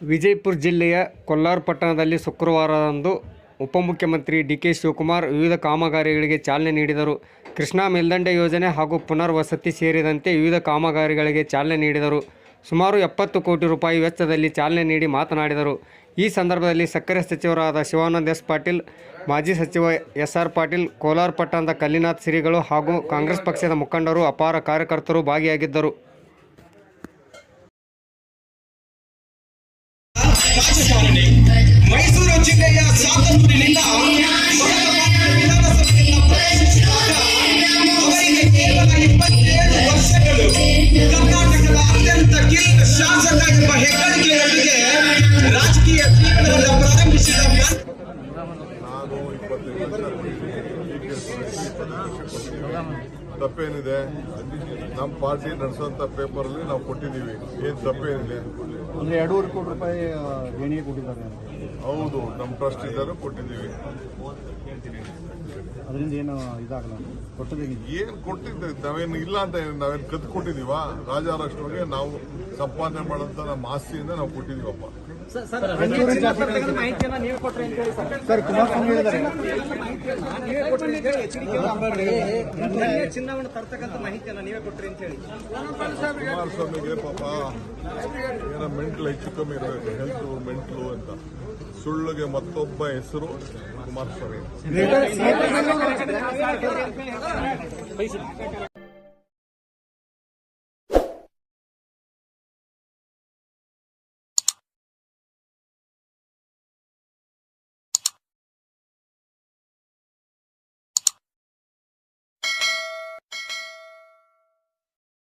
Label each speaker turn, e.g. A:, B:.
A: ವಿಜಯಪುರ ಜಿಲ್ಲೆಯ ಕೊಲ್ಲಾರ ಪಟ್ಟಣದಲ್ಲಿ ಶುಕ್ರವಾರದಂದು ಉಪಮುಖ್ಯಮಂತ್ರಿ ಡಿ ಕೆ ಶಿವಕುಮಾರ್ ವಿವಿಧ ಕಾಮಗಾರಿಗಳಿಗೆ ಚಾಲನೆ ನೀಡಿದರು. ಕೃಷ್ಣಾ ಮೇಲ್ದಂಡೆ ಯೋಜನೆ ಹಾಗೂ ಪುನರ್ವಸತಿ ಸೇರಿದಂತೆ ವಿವಿಧ ಕಾಮಗಾರಿಗಳಿಗೆ ಚಾಲನೆ ನೀಡಿದರು. ಸುಮಾರು ಎಪ್ಪತ್ತು ಕೋಟಿ ರೂಪಾಯಿ ವೆಚ್ಚದಲ್ಲಿ ಚಾಲನೆ ನೀಡಿ ಮಾತನಾಡಿದರು. ಈ ಸಂದರ್ಭದಲ್ಲಿ ಸಕ್ಕರೆ ಸಚಿವರಾದ ಶಿವಾನಂದ ಎಸ್ ಪಾಟೀಲ್, ಮಾಜಿ ಸಚಿವ ಎಸ್ ಆರ್ ಪಾಟೀಲ್, ಕೋಲಾರ ಪಟ್ಟಣದ ಕಲ್ಲಿನಾಥ್ ಸಿರಿಗಳು ಹಾಗೂ ಕಾಂಗ್ರೆಸ್ ಪಕ್ಷದ ಮುಖಂಡರು ಅಪಾರ ಕಾರ್ಯಕರ್ತರು ಭಾಗಿಯಾಗಿದ್ದರು.
B: ರಾಜಕಾರಣಿ ಮೈಸೂರು ಜಿಲ್ಲೆಯ ಸ್ವಾತಂತ್ರ್ಯದಿಂದ ಅವರಿಗೆ ಕೇವಲ ಇಪ್ಪತ್ತೇಳು ವರ್ಷಗಳು ಕರ್ನಾಟಕದ ಅತ್ಯಂತ ಕಿರಿಯ ಶಾಸಕ ಎಂಬ ಹೆಗ್ಗಳಿಕೆಯೊಂದಿಗೆ ರಾಜಕೀಯ ಜೀವನವನ್ನು ಪ್ರಾರಂಭಿಸಿದ
C: ಇಪ್ಪತ್ತೈದು ವರ್ಷ ತಪ್ಪೇನಿದೆ? ನಮ್ಮ ಪಾರ್ಟಿ ನಡೆಸೋಂಥ ಪೇಪರಲ್ಲಿ ನಾವು ಕೊಟ್ಟಿದ್ದೀವಿ. ಏನು ತಪ್ಪೇನಿದೆ?
D: ಅಂದ್ರೆ ಎರಡೂವರೆ ಕೋಟಿ ರೂಪಾಯಿ ದೇಣಿಗೆ ಕೊಟ್ಟಿದ್ದಾರೆ
C: ಹೌದು ನಮ್ಮ ಟ್ರಸ್ಟ್ ಇದ್ದಾರೆ ಕೊಟ್ಟಿದ್ದೀವಿ.
D: ಅದರಿಂದ ಏನು ಇದಾಗಲ್ಲ. ಕೊಟ್ಟದೇನಿದೆ
C: ಏನು ಕೊಟ್ಟಿದ್ದೆ? ನಾವೇನು ಇಲ್ಲ ಅಂತ ಏನು ನಾವೇನು ಕದ್ದು ಕೊಟ್ಟಿದ್ದೀವ ರಾಜಾರಾಷ್ಟ್ರವಾಗಿ ನಾವು ಸಂಪಾದನೆ ಮಾಡೋಂಥ ನಮ್ಮ ಆಸ್ತಿಯಿಂದ ನಾವು ಕೊಟ್ಟಿದ್ದೀವಪ್ಪ
D: ಸರ್ ಕುಮಾರಸ್ವಾಮಿ ಹೇಳಿದ್ದಾರೆ.
A: ಚಿನ್ನವನ್ನು ತರ್ತಕ್ಕಂಥ ಮಾಹಿತಿಯನ್ನು ನೀವೇ ಕೊಟ್ಟರೆ ಅಂತ ಹೇಳಿ.
C: ಕುಮಾರಸ್ವಾಮಿಗೆ ಪಾಪ. ಮೆಂಟ್ಲು ಹೆಚ್ಚು ಕಮ್ಮಿ ಇರಬೇಕು ಹೆಲ್ತ್ ಮೆಂಟ್ಲು ಅಂತ. ಸುಳ್ಳುಗೆ ಮತ್ತೊಬ್ಬ ಹೆಸರು ಕುಮಾರಸ್ವಾಮಿ.